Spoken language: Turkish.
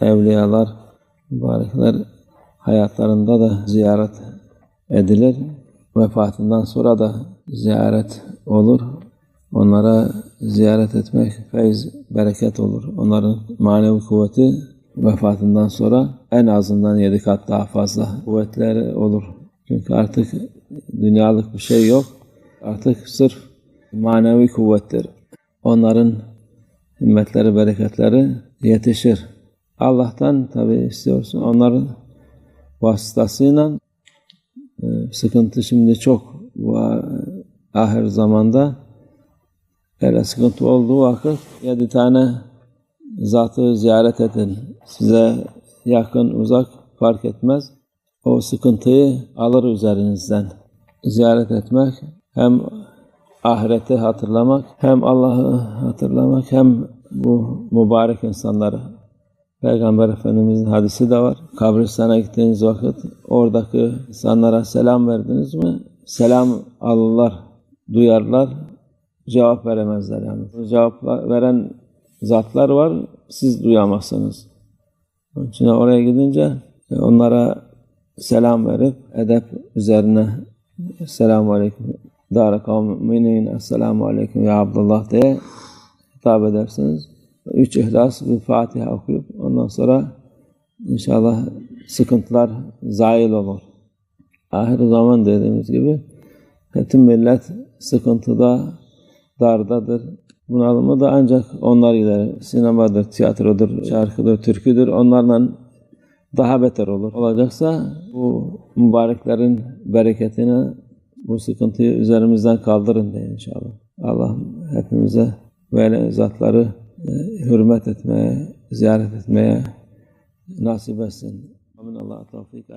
evliyalar, mübarekler hayatlarında da ziyaret edilir. Vefatından sonra da ziyaret olur. Onlara ziyaret etmek feyz, bereket olur. Onların manevi kuvveti vefatından sonra en azından yedi kat daha fazla kuvvetleri olur. Çünkü artık dünyalık bir şey yok. Artık sırf manevi kuvvettir. Onların himmetleri, bereketleri yetişir. Allah'tan tabi istiyorsun. Onların vasıtasıyla e, sıkıntı şimdi çok bu ahir zamanda hele sıkıntı olduğu vakit yedi tane zatı ziyaret edin. Size yakın uzak fark etmez. O sıkıntıyı alır üzerinizden. Ziyaret etmek hem ahireti hatırlamak hem Allah'ı hatırlamak hem bu mübarek insanları Peygamber Efendimizin hadisi de var. Kabristana gittiğiniz vakit oradaki insanlara selam verdiniz mi? Selam alırlar, duyarlar, cevap veremezler yani. Cevap veren zatlar var, siz duyamazsınız. Onun için oraya gidince onlara selam verip edep üzerine Esselamu Aleyküm Dâre kavminin Esselamu Aleyküm ya Abdullah diye hitap edersiniz. Üç ihlas bir Fatiha okuyup ondan sonra inşallah sıkıntılar zail olur. Ahir zaman dediğimiz gibi bütün millet sıkıntıda, dardadır. Bunalımı da ancak onlar gider. Sinemadır, tiyatrodur, şarkıdır, türküdür. Onlarla daha beter olur. Olacaksa bu mübareklerin bereketini bu sıkıntıyı üzerimizden kaldırın diye inşallah. Allah hepimize böyle zatları hürmet etmeye, ziyaret etmeye nasip etsin. Amin. Allah tevfik.